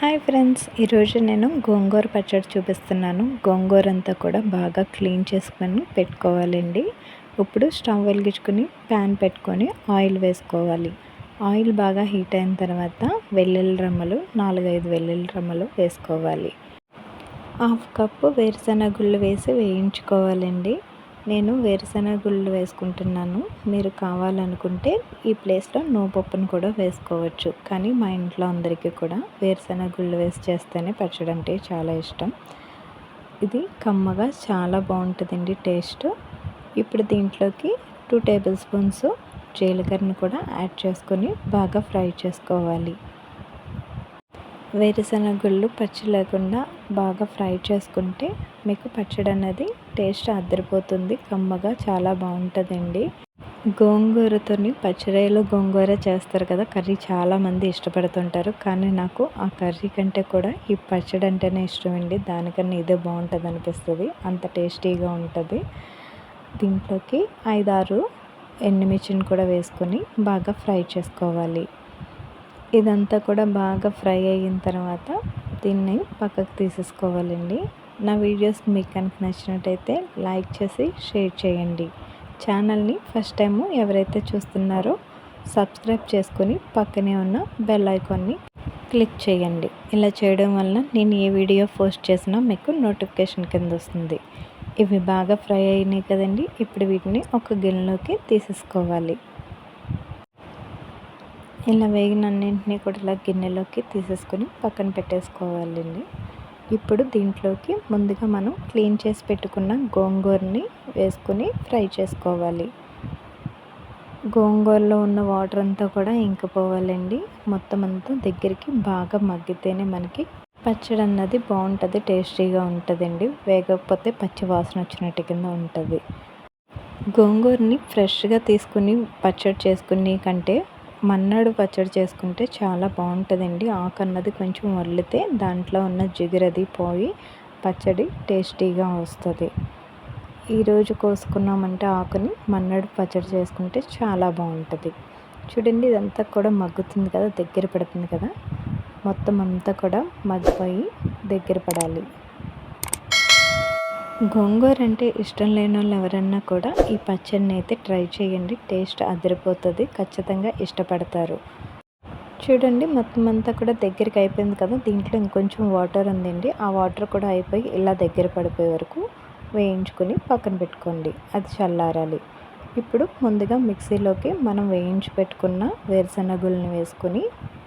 Hi friends ఈరోజు నేను గోంగూర పచ్చడి చూపిస్తున్నాను. గోంగూర అంతా కూడా బాగా క్లీన్ చేసుకొని పెట్టుకోవాలండి. ఇప్పుడు స్టవ్ వెలిగించుకొని ప్యాన్ పెట్టుకొని ఆయిల్ వేసుకోవాలి. ఆయిల్ బాగా హీట్ అయిన తర్వాత వెల్లుల్లి రమ్మలు నాలుగైదు వెల్లుల్లి రమ్మలు వేసుకోవాలి. హాఫ్ కప్పు వేరుశనగుళ్ళు వేసి వేయించుకోవాలండి. నేను వేరుశనగ గుళ్ళు వేసుకుంటున్నాను. మీరు కావాలనుకుంటే ఈ ప్లేస్లో నోపప్పును కూడా వేసుకోవచ్చు. కానీ మా ఇంట్లో అందరికీ కూడా వేరుశనగ గుళ్ళు వేసి చేస్తేనే పచ్చడి అంటే చాలా ఇష్టం. ఇది కమ్మగా చాలా బాగుంటుందండి టేస్ట్. ఇప్పుడు దీంట్లోకి టూ టేబుల్ స్పూన్స్ జీలకర్రను కూడా యాడ్ చేసుకొని బాగా ఫ్రై చేసుకోవాలి. వేరుశనగ గుళ్ళు పచ్చి లేకుండా బాగా ఫ్రై చేసుకుంటే మీకు పచ్చడి అనేది టేస్ట్ అద్దరిపోతుంది. కమ్మగా చాలా బాగుంటుందండి. గోంగూరతోని పచ్చడిలో గోంగూర చేస్తారు కదా కర్రీ చాలామంది ఇష్టపడుతుంటారు. కానీ నాకు ఆ కర్రీ కంటే కూడా ఈ పచ్చడి అంటేనే ఇష్టం అండి దానికన్నా ఇదే బాగుంటుంది అనిపిస్తుంది అంత టేస్టీగా ఉంటుంది. దీంట్లోకి ఐదారు ఎండుమిర్చిని కూడా వేసుకొని బాగా ఫ్రై చేసుకోవాలి. ఇదంతా కూడా బాగా ఫ్రై అయిన తర్వాత దీన్ని పక్కకు తీసేసుకోవాలండి. నా వీడియోస్ మీకు కనుక నచ్చినట్టయితే లైక్ చేసి షేర్ చేయండి. ఛానల్ని ఫస్ట్ టైము ఎవరైతే చూస్తున్నారో సబ్స్క్రైబ్ చేసుకొని పక్కనే ఉన్న బెల్ ఐకాన్ని క్లిక్ చేయండి. ఇలా చేయడం వల్ల నేను ఏ వీడియో పోస్ట్ చేసినా మీకు నోటిఫికేషన్ కింద వస్తుంది. ఇవి బాగా ఫ్రై అయినాయి కదండి. ఇప్పుడు వీటిని ఒక గిన్నెలోకి తీసేసుకోవాలి. ఇలా వేగిన అన్నింటినీ కూడా ఇలా గిన్నెలోకి తీసేసుకొని పక్కన పెట్టేసుకోవాలండి. ఇప్పుడు దీంట్లోకి ముందుగా మనం క్లీన్ చేసి పెట్టుకున్న గోంగూరని వేసుకొని ఫ్రై చేసుకోవాలి. గోంగూరలో ఉన్న వాటర్ అంతా కూడా ఇంకిపోవాలండి. మొత్తం అంతా దగ్గరికి బాగా మగ్గితేనే మనకి పచ్చడి అన్నది బాగుంటుంది టేస్టీగా ఉంటుందండి. వేగకపోతే పచ్చి వాసన వచ్చినట్టు కింద ఉంటుంది. గోంగూరని ఫ్రెష్గా తీసుకుని పచ్చడి చేసుకునే కంటే మన్నాడు పచ్చడి చేసుకుంటే చాలా బాగుంటుందండి. ఆకు అన్నది కొంచెం వల్లితే దాంట్లో ఉన్న జిగురది పోయి పచ్చడి టేస్టీగా వస్తుంది. ఈరోజు కోసుకున్నామంటే ఆకుని మన్నాడు పచ్చడి చేసుకుంటే చాలా బాగుంటుంది. చూడండి ఇదంతా కూడా మగ్గుతుంది కదా దగ్గర పడుతుంది కదా. మొత్తం అంతా కూడా మగ్గిపోయి దగ్గర పడాలి. గోంగూర అంటే ఇష్టం లేని వాళ్ళు ఎవరన్నా కూడా ఈ పచ్చడిని అయితే ట్రై చేయండి. టేస్ట్ అదిరిపోతుంది. ఖచ్చితంగా ఇష్టపడతారు. చూడండి మొత్తం అంతా కూడా దగ్గరికి అయిపోయింది కదా. దీంట్లో ఇంకొంచెం వాటర్ ఉందండి. ఆ వాటర్ కూడా అయిపోయి ఇలా దగ్గర పడిపోయే వరకు వేయించుకొని పక్కన పెట్టుకోండి. అది చల్లారాలి. ఇప్పుడు ముందుగా మిక్సీలోకి మనం వేయించి పెట్టుకున్న వేరుశనగుల్ని వేసుకొని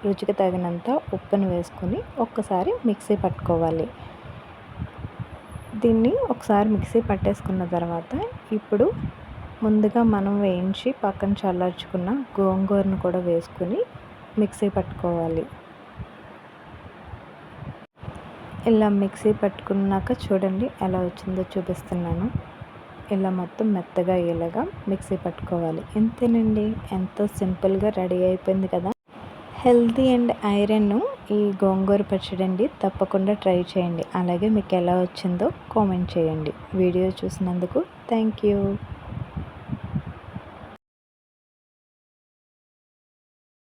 రుచికి తగినంత ఉప్పును వేసుకొని ఒక్కసారి మిక్సీ పట్టుకోవాలి. దీన్ని ఒకసారి మిక్సీ పట్టేసుకున్న తర్వాత ఇప్పుడు ముందుగా మనం వేయించి పక్కన చల్లార్చుకున్న గోంగూరను కూడా వేసుకుని మిక్సీ పట్టుకోవాలి. ఇలా మిక్సీ పట్టుకున్నాక చూడండి ఎలా వచ్చిందో చూపిస్తున్నాను. ఇలా మొత్తం మెత్తగా అయ్యేలాగా మిక్సీ పట్టుకోవాలి. ఇంతేనండి ఎంతో సింపుల్గా రెడీ అయిపోయింది కదా. హెల్తీ అండ్ ఐరన్ ఈ గోంగూర పచ్చడి అండి తప్పకుండా ట్రై చేయండి. అలాగే మీకు ఎలా వచ్చిందో కామెంట్ చేయండి. వీడియో చూసినందుకు థ్యాంక్ యూ.